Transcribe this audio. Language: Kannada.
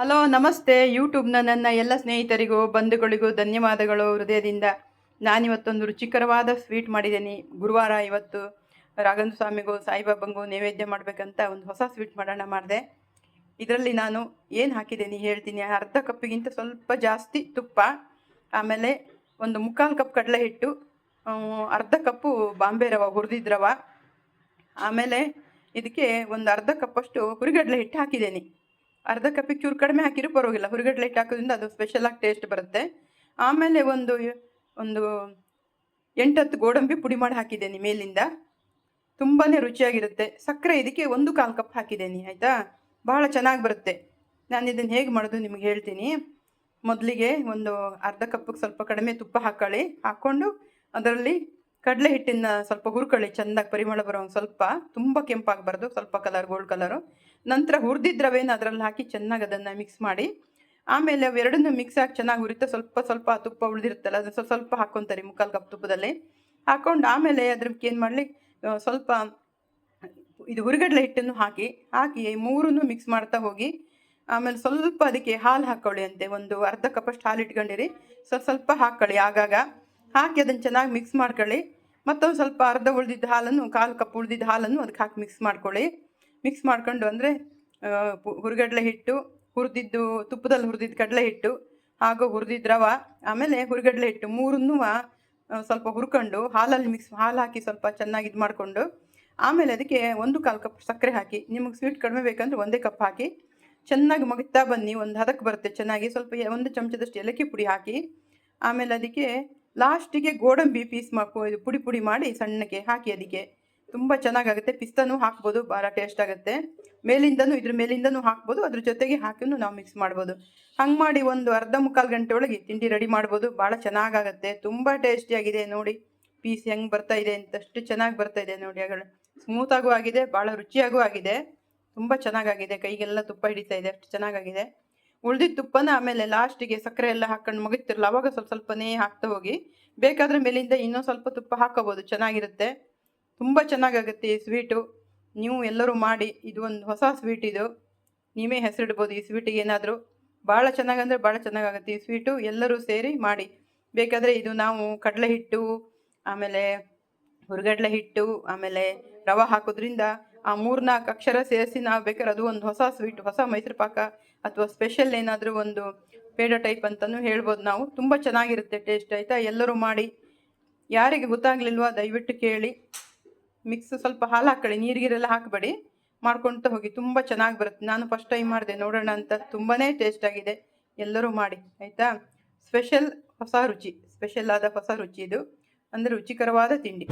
ಹಲೋ, ನಮಸ್ತೆ. ಯೂಟ್ಯೂಬ್ನ ನನ್ನ ಎಲ್ಲ ಸ್ನೇಹಿತರಿಗೂ, ಬಂಧುಗಳಿಗೂ ಧನ್ಯವಾದಗಳು. ಹೃದಯದಿಂದ ನಾನಿವತ್ತೊಂದು ರುಚಿಕರವಾದ ಸ್ವೀಟ್ ಮಾಡಿದ್ದೀನಿ. ಗುರುವಾರ ಇವತ್ತು ರಾಘವೇಂದ್ರ ಸ್ವಾಮಿಗೂ, ಸಾಯಿಬಾಬಂಗೂ ನೈವೇದ್ಯ ಮಾಡಬೇಕಂತ ಒಂದು ಹೊಸ ಸ್ವೀಟ್ ಮಾಡೋಣ ಮಾಡಿದೆ. ಇದರಲ್ಲಿ ನಾನು ಏನು ಹಾಕಿದ್ದೀನಿ ಹೇಳ್ತೀನಿ. ಅರ್ಧ ಕಪ್ಪಿಗಿಂತ ಸ್ವಲ್ಪ ಜಾಸ್ತಿ ತುಪ್ಪ, ಆಮೇಲೆ ಒಂದು ಮುಕ್ಕಾಲು ಕಪ್ ಕಡಲೆ ಹಿಟ್ಟು ಅರ್ಧ ಕಪ್ಪು ಬಾಂಬೆ ರವ ಹುರಿದಿದ್ದ ರವ, ಆಮೇಲೆ ಇದಕ್ಕೆ ಒಂದು ಅರ್ಧ ಕಪ್ಪಷ್ಟು ಹುರಿಗಡಲೆ ಹಿಟ್ಟು ಹಾಕಿದ್ದೀನಿ. ಅರ್ಧ ಕಪ್ಪಿಗೆ ಚೂರು ಕಡಿಮೆ ಹಾಕಿರೂ ಪರವಾಗಿಲ್ಲ. ಹುರಿಗಡಲೆ ಹಿಟ್ಟು ಹಾಕೋದ್ರಿಂದ ಅದು ಸ್ಪೆಷಲಾಗಿ ಟೇಸ್ಟ್ ಬರುತ್ತೆ. ಆಮೇಲೆ ಒಂದು ಒಂದು ಎಂಟತ್ತು ಗೋಡಂಬಿ ಪುಡಿ ಮಾಡಿ ಹಾಕಿದ್ದೀನಿ ಮೇಲಿಂದ. ತುಂಬಾ ರುಚಿಯಾಗಿರುತ್ತೆ. ಸಕ್ಕರೆ ಇದಕ್ಕೆ ಒಂದು ಕಾಲು ಕಪ್ ಹಾಕಿದ್ದೀನಿ, ಆಯಿತಾ? ಭಾಳ ಚೆನ್ನಾಗಿ ಬರುತ್ತೆ. ನಾನು ಇದನ್ನು ಹೇಗೆ ಮಾಡೋದು ನಿಮಗೆ ಹೇಳ್ತೀನಿ. ಮೊದಲಿಗೆ ಒಂದು ಅರ್ಧ ಕಪ್ಪಿಗೆ ಸ್ವಲ್ಪ ಕಡಿಮೆ ತುಪ್ಪ ಹಾಕೊಳ್ಳಿ. ಹಾಕ್ಕೊಂಡು ಅದರಲ್ಲಿ ಕಡಲೆ ಹಿಟ್ಟಿನ ಸ್ವಲ್ಪ ಹುರ್ಕೊಳ್ಳಿ. ಚೆಂದಾಗಿ ಪರಿಮಳ ಬರೋ ಸ್ವಲ್ಪ. ತುಂಬ ಕೆಂಪಾಗಬಾರ್ದು. ಸ್ವಲ್ಪ ಕಲರ್ ಗೋಲ್ಡ್ ಕಲರು ನಂತರ ಹುರಿದಿದ್ದ ರವೆನ ಅದರಲ್ಲಿ ಹಾಕಿ ಚೆನ್ನಾಗಿ ಅದನ್ನು ಮಿಕ್ಸ್ ಮಾಡಿ. ಆಮೇಲೆ ಅವೆರಡನ್ನೂ ಮಿಕ್ಸ್ ಹಾಕಿ ಚೆನ್ನಾಗಿ ಹುರಿತಾ ಸ್ವಲ್ಪ ಸ್ವಲ್ಪ ತುಪ್ಪ ಉಳಿದಿರುತ್ತಲ್ಲ ಅದನ್ನು ಸ್ವಲ್ಪ ಸ್ವಲ್ಪ ಹಾಕ್ಕೊತಾರೆ ಮುಕ್ಕಾಲು ಕಪ್ ತುಪ್ಪದಲ್ಲಿ. ಹಾಕೊಂಡು ಆಮೇಲೆ ಅದ್ರಕ್ಕೆ ಏನು ಮಾಡಲಿ ಸ್ವಲ್ಪ ಇದು ಹುರಿಗಡಲೆ ಹಿಟ್ಟನ್ನು ಹಾಕಿ ಹಾಕಿ ಮೂರನ್ನು ಮಿಕ್ಸ್ ಮಾಡ್ತಾ ಹೋಗಿ, ಆಮೇಲೆ ಸ್ವಲ್ಪ ಅದಕ್ಕೆ ಹಾಲು ಹಾಕ್ಕೊಳ್ಳಿ ಅಂತೆ, ಒಂದು ಅರ್ಧ ಕಪ್ಪಷ್ಟು ಹಾಲು ಇಟ್ಕೊಂಡಿರಿ. ಸ್ವಲ್ಪ ಸ್ವಲ್ಪ ಹಾಕ್ಕೊಳ್ಳಿ ಆಗಾಗ. ಹಾಕಿ ಅದನ್ನು ಚೆನ್ನಾಗಿ ಮಿಕ್ಸ್ ಮಾಡ್ಕೊಳ್ಳಿ. ಮತ್ತೊಂದು ಸ್ವಲ್ಪ ಅರ್ಧ ಉಳಿದಿದ್ದ ಹಾಲನ್ನು, ಕಾಲು ಕಪ್ ಉಳಿದಿದ್ದ ಹಾಲನ್ನು ಅದಕ್ಕೆ ಹಾಕಿ ಮಿಕ್ಸ್ ಮಾಡ್ಕೊಳ್ಳಿ. ಮಿಕ್ಸ್ ಮಾಡ್ಕೊಂಡು ಅಂದರೆ ಹುರಿಗಡಲೆ ಹಿಟ್ಟು, ಹುರಿದಿದ್ದು, ತುಪ್ಪದಲ್ಲಿ ಹುರಿದಿದ್ದು ಕಡಲೆ ಹಿಟ್ಟು, ಹಾಗೂ ಹುರಿದಿದ್ದ ರವ, ಆಮೇಲೆ ಹುರಿಗಡಲೆ ಹಿಟ್ಟು ಮೂರನ್ನು ಸ್ವಲ್ಪ ಹುರ್ಕೊಂಡು ಹಾಲಲ್ಲಿ ಮಿಕ್ಸ್ ಹಾಲು ಹಾಕಿ ಸ್ವಲ್ಪ ಚೆನ್ನಾಗಿ ಇದು ಮಾಡಿಕೊಂಡು, ಆಮೇಲೆ ಅದಕ್ಕೆ ಒಂದು ಕಾಲು ಕಪ್ ಸಕ್ಕರೆ ಹಾಕಿ, ನಿಮಗೆ ಸ್ವೀಟ್ ಕಡಿಮೆ ಬೇಕಂದ್ರೆ ಒಂದೇ ಕಪ್ ಹಾಕಿ, ಚೆನ್ನಾಗಿ ಮಗುತ್ತಾ ಬನ್ನಿ, ಒಂದು ಹದಕ್ಕೆ ಬರುತ್ತೆ ಚೆನ್ನಾಗಿ, ಸ್ವಲ್ಪ ಒಂದು ಚಮಚದಷ್ಟು ಏಲಕ್ಕಿ ಪುಡಿ ಹಾಕಿ, ಆಮೇಲೆ ಅದಕ್ಕೆ ಲಾಸ್ಟಿಗೆ ಗೋಡಂಬಿ ಪೀಸ್ ಇದು ಪುಡಿ ಪುಡಿ ಮಾಡಿ ಸಣ್ಣಕ್ಕೆ ಹಾಕಿ ಅದಕ್ಕೆ. ತುಂಬ ಚೆನ್ನಾಗಾಗುತ್ತೆ. ಪಿಸ್ತಾನು ಹಾಕ್ಬೋದು ಭಾಳ ಟೇಸ್ಟ್ ಆಗುತ್ತೆ. ಮೇಲಿಂದನೂ, ಇದ್ರ ಮೇಲಿಂದನೂ ಹಾಕ್ಬೋದು, ಅದ್ರ ಜೊತೆಗೆ ಹಾಕಿನೂ ನಾವು ಮಿಕ್ಸ್ ಮಾಡ್ಬೋದು. ಹಂಗೆ ಮಾಡಿ ಒಂದು ಅರ್ಧ ಮುಕ್ಕಾಲು ಗಂಟೆ ಒಳಗೆ ತಿಂಡಿ ರೆಡಿ ಮಾಡ್ಬೋದು. ಭಾಳ ಚೆನ್ನಾಗಾಗುತ್ತೆ. ತುಂಬ ಟೇಸ್ಟಿಯಾಗಿದೆ ನೋಡಿ. ಪೀಸ್ ಹೆಂಗೆ ಬರ್ತಾ ಇದೆ ಅಂತಷ್ಟು ಚೆನ್ನಾಗಿ ಬರ್ತಾ ಇದೆ ನೋಡಿ ಅಗಳ ಸ್ಮೂತಾಗೂ ಆಗಿದೆ ಭಾಳ ರುಚಿಯಾಗೂ ಆಗಿದೆ. ತುಂಬ ಚೆನ್ನಾಗಾಗಿದೆ. ಕೈಗೆಲ್ಲ ತುಪ್ಪ ಹಿಡಿತಾ ಇದೆ, ಅಷ್ಟು ಚೆನ್ನಾಗಾಗಿದೆ. ಉಳ್ದಿದ್ದ ತುಪ್ಪನ ಆಮೇಲೆ ಲಾಸ್ಟಿಗೆ ಸಕ್ಕರೆ ಎಲ್ಲ ಹಾಕೊಂಡು ಮುಗಿತಿರಲ್ಲ ಅವಾಗ ಸ್ವಲ್ಪ ಸ್ವಲ್ಪನೇ ಹಾಕ್ತಾ ಹೋಗಿ. ಬೇಕಾದ್ರೆ ಮೇಲಿಂದ ಇನ್ನೂ ಸ್ವಲ್ಪ ತುಪ್ಪ ಹಾಕೋಬೋದು, ಚೆನ್ನಾಗಿರುತ್ತೆ. ತುಂಬ ಚೆನ್ನಾಗಾಗುತ್ತೆ ಈ ಸ್ವೀಟು. ನೀವು ಎಲ್ಲರೂ ಮಾಡಿ, ಇದು ಒಂದು ಹೊಸ ಸ್ವೀಟ್ ಇದು. ನೀವೇ ಹೆಸರಿಡ್ಬೋದು ಈ ಸ್ವೀಟಿಗೆ ಏನಾದರೂ. ಭಾಳ ಚೆನ್ನಾಗಂದರೆ ಭಾಳ ಚೆನ್ನಾಗಾಗುತ್ತೆ ಈ ಸ್ವೀಟು. ಎಲ್ಲರೂ ಸೇರಿ ಮಾಡಿ. ಬೇಕಾದರೆ ಇದು ನಾವು ಕಡಲೆ ಹಿಟ್ಟು, ಆಮೇಲೆ ಹುರ್ಗಡ್ಲೆ ಹಿಟ್ಟು, ಆಮೇಲೆ ರವೆ ಹಾಕೋದ್ರಿಂದ ಆ ಮೂರ್ನಾಲ್ಕು ಅಕ್ಷರ ಸೇರಿಸಿ ನಾವು ಬೇಕಾದ್ರೆ ಅದು ಒಂದು ಹೊಸ ಸ್ವೀಟ್, ಹೊಸ ಮೈಸೂರು ಪಾಕ ಅಥವಾ ಸ್ಪೆಷಲ್ ಏನಾದರೂ ಒಂದು ಪೇಡ ಟೈಪ್ ಅಂತಲೂ ಹೇಳ್ಬೋದು ನಾವು. ತುಂಬ ಚೆನ್ನಾಗಿರುತ್ತೆ ಟೇಸ್ಟ್ ಆಯಿತಾ? ಎಲ್ಲರೂ ಮಾಡಿ. ಯಾರಿಗೆ ಗೊತ್ತಾಗಲಿಲ್ವ ದಯವಿಟ್ಟು ಕೇಳಿ. ಮಿಕ್ಸ್ ಸ್ವಲ್ಪ ಹಾಲು ಹಾಕ್ಕೊಳ್ಳಿ ನೀರಿಗಿರೆಲ್ಲ ಹಾಕಬೇಡಿ. ಮಾಡ್ಕೊಳ್ತಾ ಹೋಗಿ ತುಂಬ ಚೆನ್ನಾಗಿ ಬರುತ್ತೆ. ನಾನು ಫಸ್ಟ್ ಟೈಮ್ ಮಾಡಿದೆ, ನೋಡೋಣ ಅಂತ ತುಂಬಾ ಟೇಸ್ಟ್ ಆಗಿದೆ. ಎಲ್ಲರೂ ಮಾಡಿ, ಆಯಿತಾ? ಸ್ಪೆಷಲ್ ಹೊಸ ರುಚಿ ಸ್ಪೆಷಲ್ ಆದ ಹೊಸ ರುಚಿ ಇದು. ಅಂದರೆ ರುಚಿಕರವಾದ ತಿಂಡಿ.